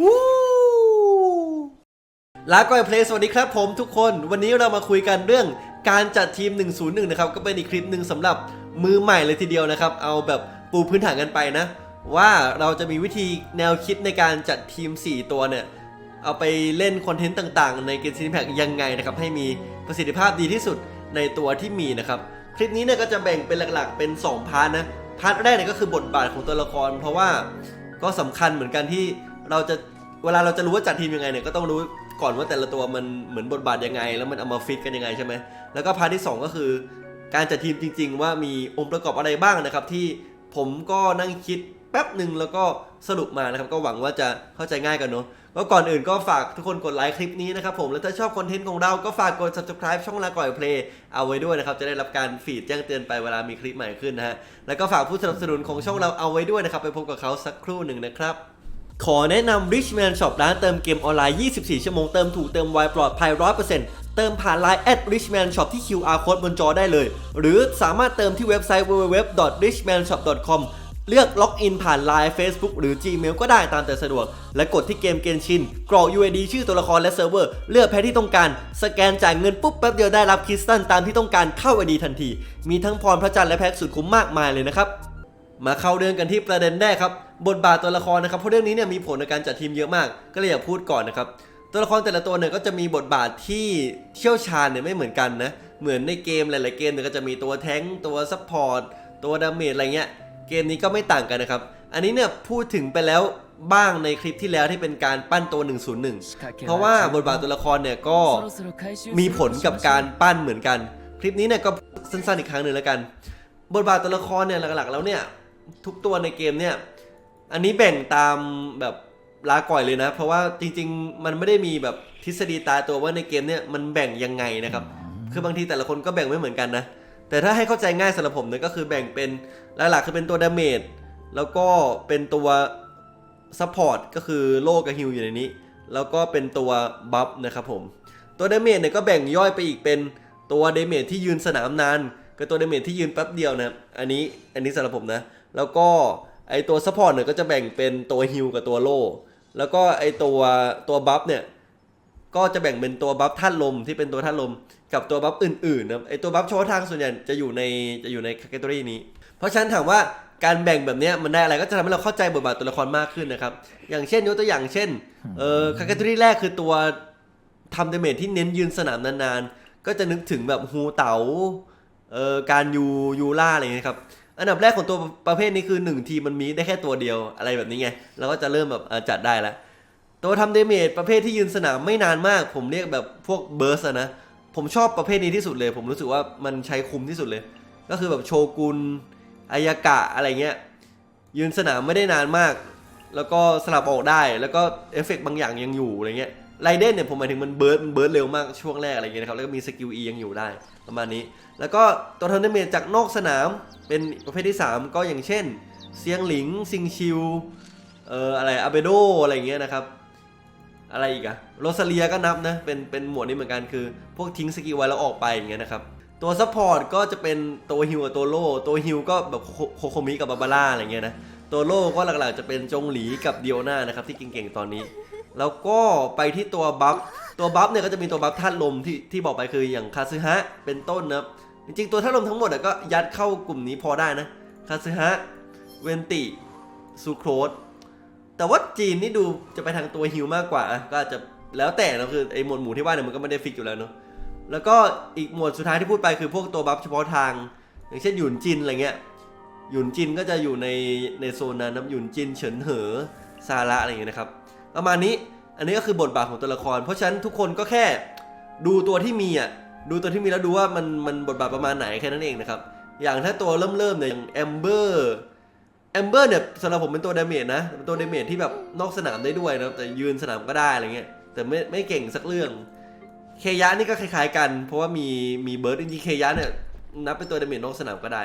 วู้ลาก่อยเพลย์สวัสดีครับผมทุกคนวันนี้เรามาคุยกันเรื่องการจัดทีม 101 นะครับ ก็เป็นอีกคลิปหนึ่งสำหรับมือใหม่เลยทีเดียวนะครับ เอาแบบปูพื้นฐานกันไปนะ ว่าเราจะมีวิธีแนวคิดในการจัดทีม 4 ตัวเนี่ย เอาไปเล่นคอนเทนต์ต่างๆ ในเกมซีนแพคยังไงนะครับ ให้มีประสิทธิภาพดีที่สุดในตัวที่มีนะครับ คลิปนี้เนี่ยก็จะแบ่งเป็นหลักๆ เป็น 2 พาร์ทนะพาร์ทแรกเนี่ยก็คือบทบาทของตัวละคร เพราะว่า ก็สำคัญเหมือนกันที่เราจะเวลาเราจะรู้ว่าจัดทีมยังไงเนี่ยก็ต้องรู้ก่อนว่าแต่ละตัวมันเหมือนบทบาทยังไง แล้วมันเอามาฟิตกันยังไงใช่ไหมแล้วก็พาร์ทที่สองก็คือ การจัดทีมจริง ๆ ว่ามีองค์ประกอบอะไรบ้างนะครับ ที่ผมก็นั่งคิดแป๊บหนึ่งแล้วก็สรุปมานะครับ ก็หวังว่าจะเข้าใจง่ายกันเนาะ ก็ก่อนอื่นก็ฝากทุกคนกดไลค์คลิปนี้นะครับผมแล้วถ้าชอบคอนเทนต์ของเราก็ฝากกด subscribe ช่องลาก่อยเพลย์เอาไว้ด้วยนะครับ จะได้รับการฟีดแจ้งเตือนไปเวลามีคลิปใหม่ขึ้นนะฮะแล้วก็ฝากผู้สนับสนุนของช่องเราเอาไว้ด้วยนะครับ ไปพบกับเขาสักครู่หนึ่งนะครับขอแนะนำ Richman Shop ร้านเติมเกมออนไลน์ 24 ชั่วโมง เติมถูกเติมไวปลอดภัย 100%เติมผ่าน Line at Richman Shop ที่ QR code บนจอได้เลย หรือสามารถเติมที่เว็บไซต์ www.richmanshop.com เลือกล็อกอินผ่าน Line Facebook หรือ Gmail ก็ได้ตามแต่สะดวก และกดที่เกมเกนชิน กรอก UID ชื่อตัวละครและเซิร์ฟเวอร์ เลือกแพ้ที่ต้องการ สแกนจ่ายเงินปุ๊บแป๊บเดียวได้รับคริสตัลตามที่ต้องการเข้า ID ทันที มีทั้งพรพระจันทร์และแพ็กสุดคุ้มมากมายเลยนะครับ มาเข้าเรื่องกันที่ประเด็นแรกครับ บทบาทตัวละครนะครับ เพราะเรื่องนี้เนี่ยมีผลในการจัดทีมเยอะมาก ก็เลยอยากพูดก่อนนะครับ ตัวละครแต่ละตัวเนี่ยก็จะมีบทบาทที่เชี่ยวชาญเนี่ยไม่เหมือนกันนะ เหมือนในเกมหลาย ๆ เกมเนี่ยก็จะมีตัวแท้งตัวซัพพอร์ตตัวดาเมจอะไรเงี้ย เกมนี้ก็ไม่ต่างกันนะครับ อันนี้เนี่ยพูดถึงไปแล้วบ้างในคลิปที่แล้วที่เป็นการปั้นตัว 101 เพราะว่าบทบาทตัวละครเนี่ยก็มีผลกับการปั้นเหมือนกัน คลิปนี้เนี่ยก็สั้นๆอีกครั้งหนึ่งแล้วกัน บทบาทตัวละครเนี่ยหลักๆ แล้วเนี่ยทุกตัวในเกมเนี่ยอันนี้แบ่งตามแบบลาก่อยเลยนะ เพราะว่าจริงๆ มันไม่ได้มีแบบทฤษฎีตายตัวว่าในเกมเนี่ยมันแบ่งยังไงนะครับ คือบางทีแต่ละคนก็แบ่งไม่เหมือนกันนะ แต่ถ้าให้เข้าใจง่ายสำหรับผมเนี่ยก็คือแบ่งเป็นหลักๆคือเป็นตัวดาเมจแล้วก็เป็นตัวซัพพอร์ตก็คือโลกับฮิลอยู่ในนี้ แล้วก็เป็นตัวบัฟนะครับผมตัวดาเมจเนี่ยก็แบ่งย่อยไปอีกเป็นตัวดาเมจที่ยืนสนามนานกับตัวดาเมจที่ยืนแป๊บเดียวนะอันนี้อันนี้สำหรับผมนะ แล้วก็ไอตัวซัพพอร์ตเนี่ยก็จะแบ่งเป็นตัวฮิลกับตัวโลแล้วก็ไอตัวตัวบัฟเนี่ย ก็จะแบ่งเป็นตัวบัฟท่านลมที่เป็นตัวท่านลม กับตัวบัฟอื่นๆนะไอตัวบัฟเฉพาะทางส่วนใหญ่จะอยู่ในจะอยู่ในแคตตาล็อนี้ เพราะฉะนั้นถามว่าการแบ่งแบบนี้มันได้อะไรก็จะทำให้เราเข้าใจบทบาทตัวละครมากขึ้นนะครับ อย่างเช่นยกตัวอย่างเช่นเออแคตตาล็อแรกคือตัวทำดาเมจที่เน้นยืนสนามนานๆ ก็จะนึกถึงแบบฮูเต๋าเอ่อการยูยูล่าอะไรอย่างเงี้ยครับอันดับแรกของตัวประเภทนี้คือ 1 ทีมันมีได้แค่ตัวเดียวอะไรแบบนี้ไงเราก็จะเริ่มแบบจัดได้แล้ว ตัวทำเดเมจประเภทที่ยืนสนามไม่นานมาก ผมเรียกแบบพวกเบิร์สนะ ผมชอบประเภทนี้ที่สุดเลย ผมรู้สึกว่ามันใช้คุ้มที่สุดเลย ก็คือแบบโชกุนอายากะอะไรเงี้ย ยืนสนามไม่ได้นานมาก แล้วก็สลับออกได้แล้วก็เอฟเฟกต์บางอย่างยังอยู่อะไรเงี้ยไรเดนเนี่ยผมหมายถึงมันเบิร์ดมันเบิร์ดเร็วมากช่วงแรกอะไรเงี้ยนะครับแล้วก็มีสกิลอียังอยู่ได้ประมาณนี้ แล้วก็ตัวทำเดเมจจากนอกสนามเป็นประเภทที่ 3 ก็อย่างเช่น เซียงหลิงซิงชิวเอ่ออะไรอาเบโดอะไรเงี้ยนะครับ อะไรอีกอะโรซาเลียก็นับนะเป็นเป็นหมวดนี้เหมือนกันคือ พวกทิ้งสกิลไว้แล้วออกไปอย่างเงี้ยนะครับตัวซัพพอร์ตก็จะเป็นตัวฮิวกับตัวโล่ตัวฮิวก็แบบโคโคมิกับบาบาร่าอะไรเงี้ยนะตัวโล่ก็หลักๆจะเป็นจงหลีกับเดียวนานะครับที่เก่งๆตอนนี้ แล้วก็ไปที่ตัวบัฟตัวบัฟเนี่ยก็จะมีตัวบัฟธาตุลมที่ที่บอกไปคืออย่างคาซึฮะเป็นต้นนะจริงๆตัวธาตุลมทั้งหมดอะก็ยัดเข้ากลุ่มนี้พอได้นะคาซึฮะเวนติซูโครส แต่ว่าจีนนี่ดูจะไปทางตัวฮิวมากกว่าอะก็อาจจะแล้วแต่นะคือไอ้หมวดหมู่ที่ว่าเนี่ยมันก็ไม่ได้ฟิกอยู่แล้วเนาะแล้วก็อีกหมวดสุดท้ายที่พูดไปคือพวกตัวบัฟเฉพาะทาง อย่างเช่นหยุนจินอะไรเงี้ยหยุนจินก็จะอยู่ในในโซนนั้นนะหยุนจินเฉินเหอซาระอะไรเงี้ยนะครับประมาณนี้อันนี้ก็คือบทบาทของตัวละคร เพราะฉะนั้นทุกคนก็แค่ดูตัวที่มีอะดูตัวที่มีแล้วดูว่ามันมันบทบาทประมาณไหนแค่นั้นเองนะครับอย่างถ้าตัวเริ่มเริ่มเนี่ยอย่างแอมเบอร์ แอมเบอร์เนี่ยสำหรับผมเป็นตัวดาเมจนะเป็นตัวดาเมจที่แบบนอกสนามได้ด้วยนะแต่ยืนสนามก็ได้อะไรเงี้ยแต่ไม่ไม่เก่งสักเรื่อง เคยะนี่ก็คล้ายๆกัน เพราะว่ามีมีเบิร์ดจริงๆเคยะเนี่ยนับเป็นตัวดาเมจนอกสนามก็ได้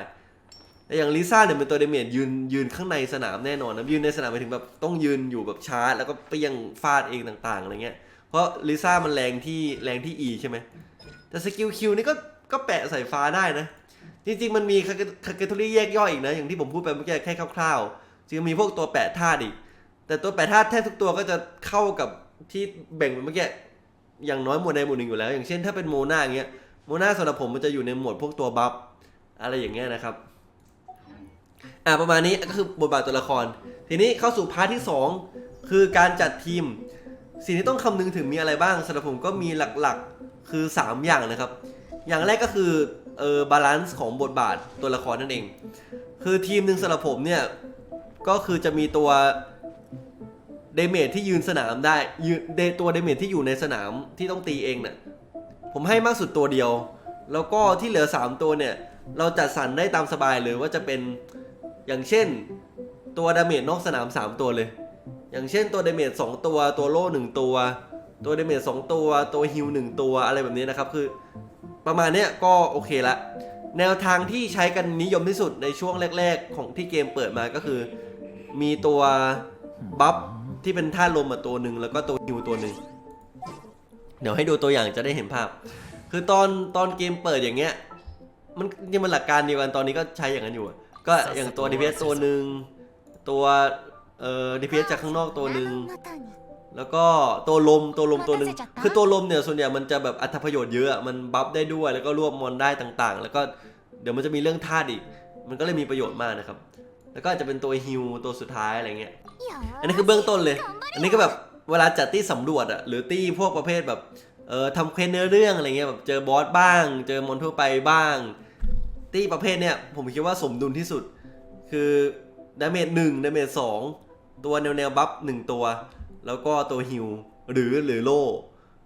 แต่อย่างลิซ่าเนี่ยเป็นตัวดาเมจยืนยืนข้างในสนามแน่นอนนะยืนในสนามหมายถึงแบบต้องยืนอยู่แบบชาร์จแล้วก็เปี้ยงฟาดเองต่างๆอะไรเงี้ยเพราะลิซ่ามันแรงที่แรงที่ E ใช่ไหมแต่สกิลคิวนี่ก็ก็แปะใส่ฟ้าได้นะ จริงๆ มันมีคาเกตอรี่แยกย่อยอีกนะ อย่างที่ผมพูดไปเมื่อกี้แค่คร่าวๆจริงมีพวกตัวแปะธาตุอีก แต่ตัวแปรธาตุแทบทุกตัวก็จะเข้ากับที่แบ่งเมื่อกี้อย่างน้อยหมวดใดหมวดหนึ่งอยู่แล้ว อย่างเช่นถ้าเป็นโมนาอย่างเงี้ยโมนาสำหรับผมมันจะอยู่ในหมวดพวกตัวบัฟอะไรอย่างเงี้ยนะครับอ่าประมาณนี้ก็คือบทบาทตัวละคร ทีนี้เข้าสู่พาร์ทที่ 2 คือการจัดทีม สิ่งที่ต้องคำนึงถึงมีอะไรบ้างสำหรับผมก็มีหลักๆคือ 3 อย่างนะครับ อย่างแรกก็คือ เออบาลานซ์ของบทบาทตัวละครนั่นเอง คือทีมหนึ่งสำหรับผมเนี่ย ก็คือจะมีตัวเดเมจที่ยืนสนามได้ยืนเดตัวเดเมจที่อยู่ในสนามที่ต้องตีเองเนี่ยผมให้มากสุดตัวเดียว แล้วก็ที่เหลือ 3 ตัวเนี่ย เราจัดสรรได้ตามสบายเลยว่าจะเป็นอย่างเช่น ตัวดาเมจนอกสนาม 3 ตัวเลย อย่างเช่นตัวดาเมจ2ตัว ตัวโล่1ตัว ตัวดาเมจ2ตัว ตัวฮิล1ตัวอะไรแบบนี้นะครับคือ ประมาณเนี้ยก็โอเคละ แนวทางที่ใช้กันนิยมที่สุดในช่วงแรก ๆ ของที่เกมเปิดมาก็คือ มีตัวบัฟที่เป็นท่าลมมาตัวหนึ่งแล้วก็ตัวฮิวตัวหนึ่งเดี๋ยวให้ดูตัวอย่างจะได้เห็นภาพ คือตอนตอนเกมเปิดอย่างเงี้ย มันยังมันหลักการเดียวกันตอนนี้ก็ใช้อย่างนั้นอยู่อะก็อย่างตัวดีเพสตัวหนึ่งตัวเอ่อ DPS จากข้างนอกตัวหนึ่ง แล้วก็ตัวลมตัวลมตัวหนึ่งคือตัวลมเนี่ยส่วนใหญ่มันจะแบบอัตประโยชน์เยอะอะมันบัฟได้ด้วยแล้วก็รวบมอนได้ต่างๆ แล้วก็เดี๋ยวมันจะมีเรื่องธาตุอีก มันก็เลยมีประโยชน์มากนะครับ แล้วก็อาจจะเป็นตัวฮิวตัวสุดท้ายอะไรเงี้ยよอันนี้คือเบื้องต้นเลย อันนี้ก็แบบเวลาจัดตี้สำรวจอะหรือตี้พวกประเภทแบบเออทำเควสเนื้อเรื่องอะไรเงี้ยแบบเจอบอสบ้าง เจอมอนทั่วไปบ้าง ตี้ประเภทเนี้ยผมคิดว่าสมดุลที่สุด คือดาเมจหนึ่งดาเมจสองตัวแนวแนวบัฟหนึ่งตัว แล้วก็ตัวฮิวหรือหรือโล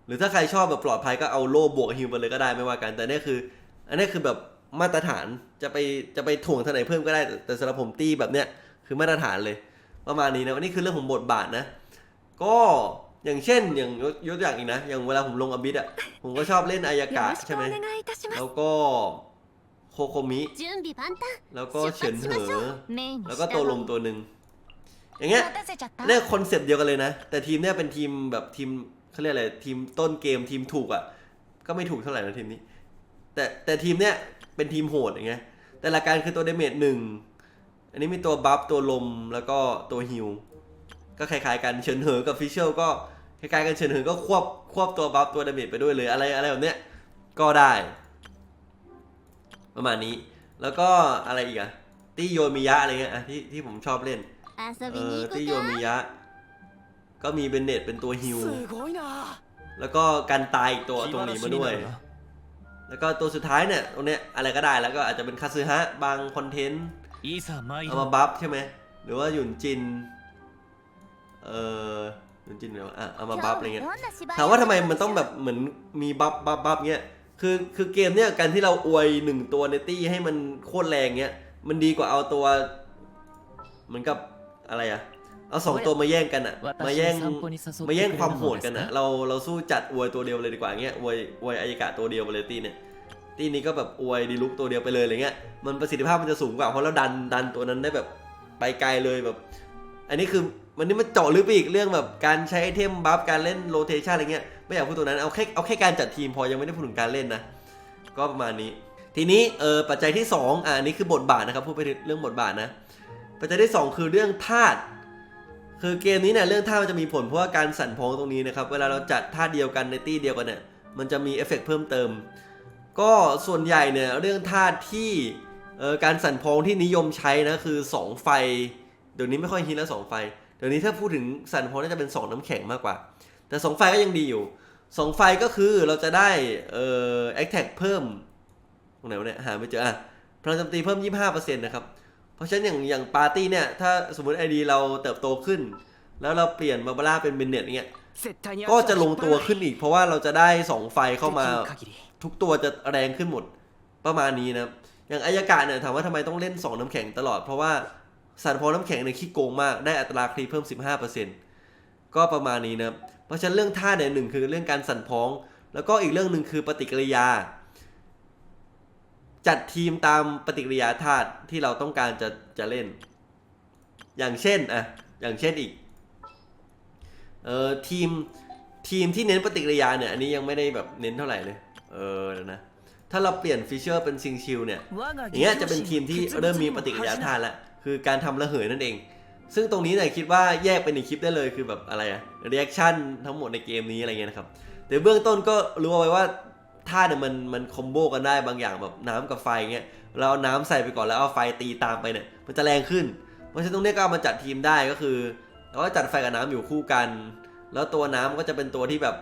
หรือถ้าใครชอบแบบปลอดภัยก็เอาโลบวกฮิวไปเลยก็ได้ไม่ว่ากัน แต่นี่คือ อันนี้คือแบบมาตรฐานจะไปจะไปถ่วงทางไหนเพิ่มก็ได้ แต่สำหรับผมตีแบบเนี้ยคือมาตรฐานเลย ประมาณนี้นะวันนี้คือเรื่องของบทบาทนะ ก็อย่างเช่นอย่างยกตัวอย่างอีกนะ อย่างเวลาผมลงอบิดอะผมก็ชอบเล่นอายากะใช่ไหมแล้วก็โคโคมิ แล้วก็เฉินเหอ แล้วก็ตัวลมตัวหนึ่ง อย่างเงี้ยเนี่ยคอนเซ็ปต์เดียวกันเลยนะ แต่ทีมเนี่ยเป็นทีมแบบทีมเขาเรียกอะไรทีมต้นเกมทีมถูกอะ ก็ไม่ถูกเท่าไหร่นะทีมนี้ แต่แต่ทีมเนี่ยเป็นทีมโหดอย่างเงี้ยแต่ละการคือตัวเดเมจหนึ่งอันนี้มีตัวบัฟตัวลมแล้วก็ตัวฮิลก็คล้ายๆกันเฉินเหอกับฟิชเชลก็คล้ายๆกันเฉินเหอก็ควบควบตัวบัฟตัวเดเมจไปด้วยเลยอะไรอะไรแบบเนี้ยก็ได้ ประมาณนี้ แล้วก็อะไรอีกอะตี้โยมิยะอะไรเงี้ยอะที่ที่ผมชอบเล่น 遊 เอ び อ に行 ที่ く โยมิ か ยะ ก็มีเบนเนตเป็นตัวฮิล すごいな แล้วก็กันตายอีกตัวตรงนี้มาด้วย แล้วก็ตัวสุดท้ายเนี่ยตรงเนี้ยอะไรก็ได้แล้วก็อาจจะเป็นคาซึฮะบางคอนเทนต์ いざ参 เอามาบัฟใช่ไหม หรือว่าหยุนจิน เออหยุนจินเดี๋ยวอ่ะเอามาบัฟอะไรเงี้ย 今日もどんな芝居 ถามว่าทำไมมันต้องแบบเหมือนมีบัฟบัฟบัฟเงี้ย คือคือเกมเนี้ยการที่เราอวยหนึ่งตัวในตี้ให้มันโคตรแรงเงี้ย มันดีกว่าเอาตัว เหมือนกับ อะไรอะเอาสองตัวมาแย่งกันอะมาแย่งมาแย่งความโหดกันอะเราเราสู้จัดอวยตัวเดียวเลยดีกว่าเงี้ยอวยอวยอายกะตัวเดียวไปเลยตีเนี่ยตีนี้ก็แบบอวยดีลุกตัวเดียวไปเลยอะไรเงี้ยมันประสิทธิภาพมันจะสูงกว่าเพราะเราดันดันตัวนั้นได้แบบไปไกลเลยแบบ อันนี้คือวันนี้มันเจาะลึกไปอีกเรื่องแบบการใช้ไอเทมบัฟการเล่นโรเทชันอะไรเงี้ยไม่อยากพูดตรงนั้นเอาแค่เอาแค่การจัดทีมพอยังไม่ได้พูดถึงการเล่นนะก็ประมาณนี้ ทีนี้เออปัจจัยที่สองอ่าอันนี้คือบทบาทนะครับพูดไปถึงเรื่องบทบาทนะ ปัจจัยที่สองคือเรื่องธาตุคือเกมนี้เนี่ยเรื่องท่ามันจะมีผลเพราะว่าการสั่นพ้องตรงนี้นะครับ เวลาเราจัดท่าเดียวกันในตี้เดียวกันเนี่ยมันจะมีเอฟเฟกต์เพิ่มเติม ก็ส่วนใหญ่เนี่ยเรื่องท่าที่การสั่นพ้องที่นิยมใช้นะคือ 2 ไฟ เดี๋ยวนี้ไม่ค่อยฮิตแล้ว 2 ไฟ เดี๋ยวนี้ถ้าพูดถึงสั่นพ้องน่าจะเป็น 2 น้ำแข็งมากกว่า แต่ 2 ไฟก็ยังดีอยู่ 2 ไฟก็คือเราจะได้เอ่อแอคแท็กเพิ่มตรงไหนวะเนี่ยหาไม่เจออะพลังโจมตีเพิ่ม 25%นะครับ เพราะฉะนั้นอย่างอย่างปาร์ตี้เนี่ย ถ้าสมมติไอดีเราเติบโตขึ้น แล้วเราเปลี่ยนมาบาร่าเป็นเบนเน็ตเนี่ยก็จะลงตัวขึ้นอีก เพราะว่าเราจะได้ 2 ไฟเข้ามา ทุกตัวจะแรงขึ้นหมดประมาณนี้นะอย่างอายากาเนี่ยถามว่าทำไมต้องเล่น 2 น้ำแข็งตลอด เพราะว่าสารพอน้ำแข็งเนี่ยขี้โกงมากได้อัตราคลีเพิ่ม 15%ก็ประมาณนี้นะเพราะฉะนั้นเรื่องท่าเนี่ยหนึ่งคือเรื่องการสั่นพ้อง แล้วก็อีกเรื่องหนึ่งคือปฏิกิริยา จัดทีมตามปฏิกิริยาธาตุที่เราต้องการจะจะเล่น อย่างเช่นอะอย่างเช่นอีกเอ่อทีมทีมที่เน้นปฏิกิริยาเนี่ยอันนี้ยังไม่ได้แบบเน้นเท่าไหร่เลย เออนะถ้าเราเปลี่ยนฟิชเชอร์เป็นซิงชิลเนี่ยอย่างเงี้ยจะเป็นทีมที่เริ่มมีปฏิกิริยาธาตุแล้วคือการทำระเหยนั่นเอง ซึ่งตรงนี้เนี่ยคิดว่าแยกเป็นอีกคลิปได้เลยคือแบบอะไรอะเรีแอคชั่นทั้งหมดในเกมนี้อะไรเงี้ยนะครับแต่เบื้องต้นก็รู้เอาไว้ว่า ท่าเนี่ยมันมันคอมโบกันได้บางอย่างแบบน้ำกับไฟเงี้ยเราเอาน้ำใส่ไปก่อนแล้วเอาไฟตีตามไปเนี่ยมันจะแรงขึ้น เพราะฉะนั้นตรงเนี้ยก็เอามาจัดทีมได้ก็คือเราก็จัดไฟกับน้ำอยู่คู่กัน แล้วตัวน้ำก็จะเป็นตัวที่แบบ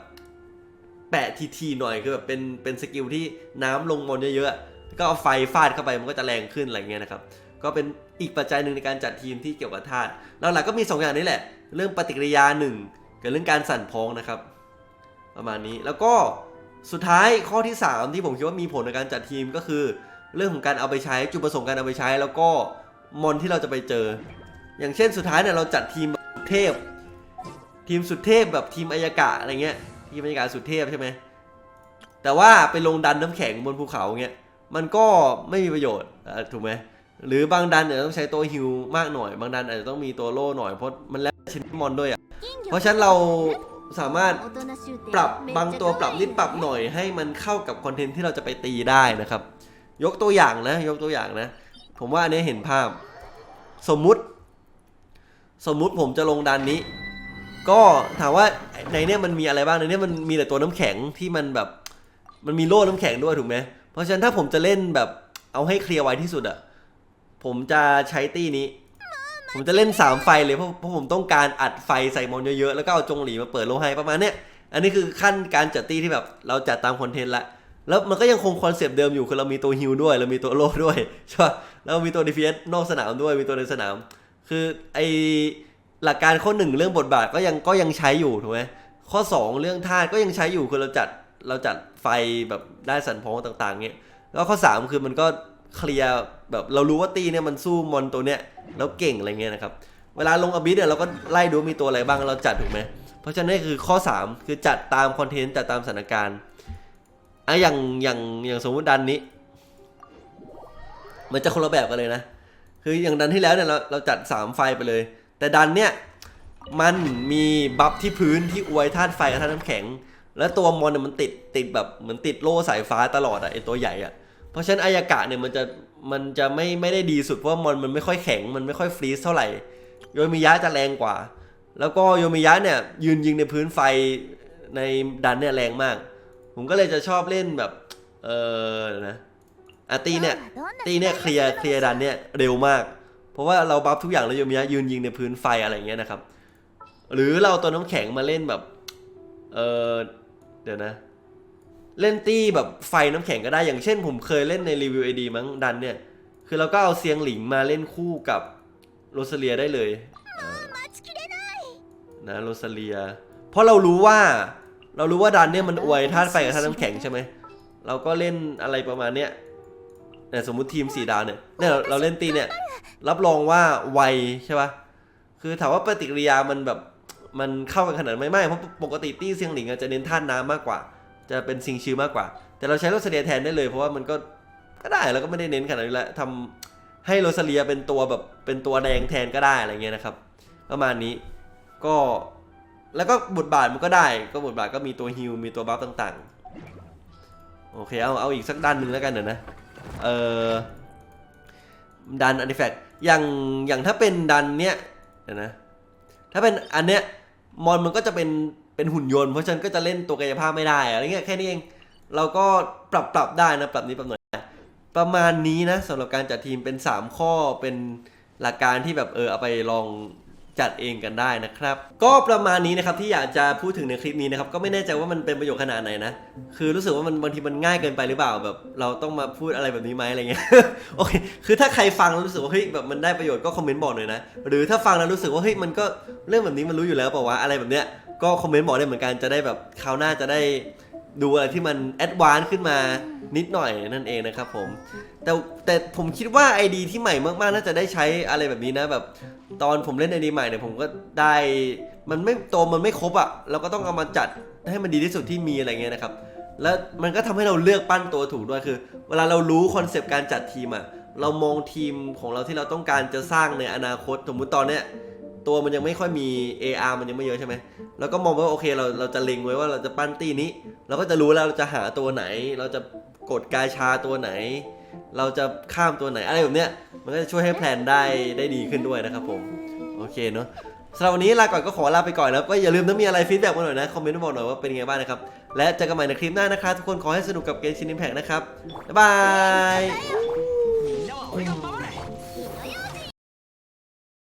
แปะทีๆหน่อยคือแบบเป็นเป็นสกิลที่น้ำลงมนเยอะๆก็เอาไฟฟาดเข้าไปมันก็จะแรงขึ้นอะไรเงี้ยนะครับก็เป็นอีกปัจจัยหนึ่งในการจัดทีมที่เกี่ยวกับธาตุหลักๆก็มี 2 อย่างนี้แหละ เรื่องปฏิกิริยาหนึ่งกับเรื่องการสั่นพ้องนะครับ ประมาณนี้แล้วก็ สุดท้ายข้อที่ 3 ที่ผมคิดว่ามีผลในการจัดทีมก็คือ เรื่องของการเอาไปใช้จุดประสงค์การเอาไปใช้ แล้วก็มอนที่เราจะไปเจอ อย่างเช่นสุดท้ายเนี่ยเราจัดทีมเทพ ทีมสุดเทพแบบทีมอายากะอะไรเงี้ยทีมอายากะสุดเทพใช่ไหมแต่ว่าไปลงดันน้ำแข็งบนภูเขาเงี้ยมันก็ไม่มีประโยชน์ถูกไหมหรือบางดันเนี่ยต้องใช้ตัวฮิวมากหน่อย บางดันอาจจะต้องมีตัวโล่หน่อยเพราะมันแล้วแต่ชนิดมอนด้วยอะเพราะฉะนั้นเรา สามารถปรับบางตัวปรับนิดปรับหน่อยให้มันเข้ากับคอนเทนต์ที่เราจะไปตีได้นะครับ ยกตัวอย่างนะ ยกตัวอย่างนะ ผมว่าอันนี้เห็นภาพ สมมุติ สมมุติผมจะลงดันนี้ ก็ถามว่าในเนี้ยมันมีอะไรบ้างในเนี้ยมันมีแต่ตัวน้ำแข็งที่มันแบบ มันมีโล่น้ำแข็งด้วยถูกไหมเพราะฉะนั้นถ้าผมจะเล่นแบบเอาให้เคลียร์ไวที่สุดอะผมจะใช้ตี้นี้ ผมจะเล่น 3 ไฟเลยเพราะเพราะผมต้องการอัดไฟใส่มอนเยอะๆ แล้วก็เอาจงหลีมาเปิดโลไฮประมาณเนี้ย อันนี้คือขั้นการจัดตี้ที่แบบเราจัดตามคอนเทนต์ละ แล้วมันก็ยังคงคอนเซปต์เดิมอยู่คือเรามีตัวฮิลด้วย เรามีตัวโลด้วยใช่ป่ะแล้วมีตัวดีเฟนนอกสนามด้วยมีตัวในสนาม คือไอหลักการข้อหนึ่งเรื่องบทบาทก็ยังก็ยังใช้อยู่ถูกไหมข้อ 2 เรื่องธาตุก็ยังใช้อยู่คือเราจัดเราจัดไฟแบบได้สันพองต่างๆเงี้ยแล้วข้อ 3 คือมันก็ เคลียร์แบบเรารู้ว่าตีเนี่ยมันสู้มอนตัวเนี้ยแล้วเก่งอะไรเงี้ยนะครับเวลาลงอบิสเนี่ยเราก็ไล่ดูมีตัวอะไรบ้างเราจัดถูกไหมเพราะฉะนั้นนี่คือข้อ 3 คือจัดตามคอนเทนต์จัดตามสถานการณ์อะอย่างอย่างอย่างสมมติดันนี้ มันจะคนละแบบกันเลยนะ คืออย่างดันที่แล้วเนี่ยเราเราจัด 3 ไฟไปเลย แต่ดันเนี่ยมันมีบัฟที่พื้นที่อวยธาตุไฟกับธาตุน้ำแข็ง แล้วตัวมอนเนี่ยมันติดติดแบบเหมือนติดโล่สายฟ้าตลอดอะไอตัวใหญ่อะ เพราะฉะนั้นอายากะเนี่ยมันจะมันจะไม่ไม่ได้ดีสุดเพราะว่ามอนมันไม่ค่อยแข็งมันไม่ค่อยฟรีซเท่าไหร่ โยมิยะจะแรงกว่า แล้วก็โยมิยะเนี่ยยืนยิงในพื้นไฟในดันเนี่ยแรงมาก ผมก็เลยจะชอบเล่นแบบเออนะอตีเนี่ยตีเนี่ยเคลียร์เคลียร์ดันเนี่ยเร็วมาก เพราะว่าเราบัฟทุกอย่างแล้วโยมิยะยืนยิงในพื้นไฟอะไรอย่างเงี้ยนะครับ หรือเราเอาตัวน้ำแข็งมาเล่นแบบเออเดี๋ยวนะ เล่นตี้แบบไฟน้ำแข็งก็ได้อย่างเช่น ผมเคยเล่นในรีวิวไอดีมั้งดันเนี่ย คือเราก็เอาเซียงหลิงมาเล่นคู่กับโรซาเลียได้เลยเออนะโรซาเลีย เพราะเรารู้ว่า เรารู้ว่าดันเนี่ยมันอวยธาตุไฟกับธาตุน้ำแข็งใช่ไหมเราก็เล่นอะไรประมาณเนี้ยเนี่ยสมมุติทีมสีดาวเนี่ยเนี่ยเราเล่นตีเนี่ย รับรองว่าไวใช่ปะคือถามว่าปฏิกิริยามันแบบมันเข้ากันขนาดไม่ไม่เพราะปกติตี้เซียงหลิงอะจะเน้นธาตุน้ำมากกว่า จะเป็นซิงชื่อมากกว่า แต่เราใช้โรซาเลียแทนได้เลย เพราะว่ามันก็ก็ได้แล้วก็ไม่ได้เน้นขนาดนี้แหละทำให้โรซาเลียเป็นตัวแบบเป็นตัวแดงแทนก็ได้อะไรเงี้ยนะครับ ประมาณนี้ก็แล้วก็บทบาทมันก็ได้ ก็บทบาทก็มีตัวฮิลมีตัวบัฟต่างๆ โอเค เอาเอาอีกสักด้านหนึ่งแล้วกันเดี๋ยวนะ เออดันอันดิแฟกอย่างอย่างถ้าเป็นดันเนี้ยเดี๋ยวนะ ถ้าเป็นอันเนี้ยมอนมันก็จะเป็น เป็นหุ่นยนต์เพราะฉันก็จะเล่นตัวกายภาพไม่ได้อะไรเงี้ยแค่นี้เองเราก็ปรับปรับได้นะปรับนี้ปรับหน่อยประมาณนี้นะสำหรับการจัดทีมเป็น 3 ข้อเป็นหลักการที่แบบเออเอาไปลองจัดเองกันได้นะครับ ก็ประมาณนี้นะครับที่อยากจะพูดถึงในคลิปนี้นะครับก็ไม่แน่ใจว่ามันเป็นประโยชน์ขนาดไหนนะ คือรู้สึกว่ามันบางทีมันง่ายเกินไปหรือเปล่าแบบ เราต้องมาพูดอะไรแบบนี้ไหมอะไรเงี้ยโอเคคือถ้าใครฟังแล้วรู้สึกว่าเฮ้ยแบบมันได้ประโยชน์ก็คอมเมนต์บอกหน่อยนะ หรือถ้าฟังแล้วรู้สึกว่าเฮ้ยมันก็เรื่องแบบนี้มันรู้อยู่แล้วเปล่าวะอะไรแบบเนี้ย ก็คอมเมนต์บอกได้เหมือนกันจะได้แบบคราวหน้าจะได้ดูอะไรที่มันแอดวานซ์ขึ้นมานิดหน่อยนั่นเองนะครับผม แต่แต่ผมคิดว่าไอดีที่ใหม่มากๆ น่าจะได้ใช้อะไรแบบนี้นะแบบ ตอนผมเล่นไอดีใหม่เนี่ยผมก็ได้มันไม่โตมันไม่ครบอะ่ะเราก็ต้องเอามาจัดให้มันดีที่สุดที่มีอะไรเงี้ยนะครับ แล้วมันก็ทำให้เราเลือกปั้นตัวถูกด้วยคือ เวลาเรารู้คอนเซปต์การจัดทีมอะ่ะเรามองทีมของเราที่เราต้องการจะสร้างในอนาคตสมมุติตอนเนี้ย ตัวมันยังไม่ค่อยมี AR มันยังไม่เยอะใช่ไหม แล้วก็มองว่าโอเคเราเราจะเล็งไว้ว่าเราจะปั้นตีนี้ เราก็จะรู้แล้วเราจะหาตัวไหน เราจะกดกายชาตัวไหน เราจะข้ามตัวไหนอะไรแบบเนี้ย มันก็จะช่วยให้แพลนได้ได้ดีขึ้นด้วยนะครับผม โอเคเนาะสำหรับวันนี้ลาก่อนก็ขอลาไปก่อนแล้วก็อย่าลืมถ้ามีอะไรฟีดแบ็กมาหน่อยนะ คอมเมนต์มาบอกหน่อยว่าเป็นยังไงบ้างนะครับ และเจอกันใหม่ในคลิปหน้านะครับทุกคนขอให้สนุกกับเกมชินิมแพกนะครับ บ๊ายบาย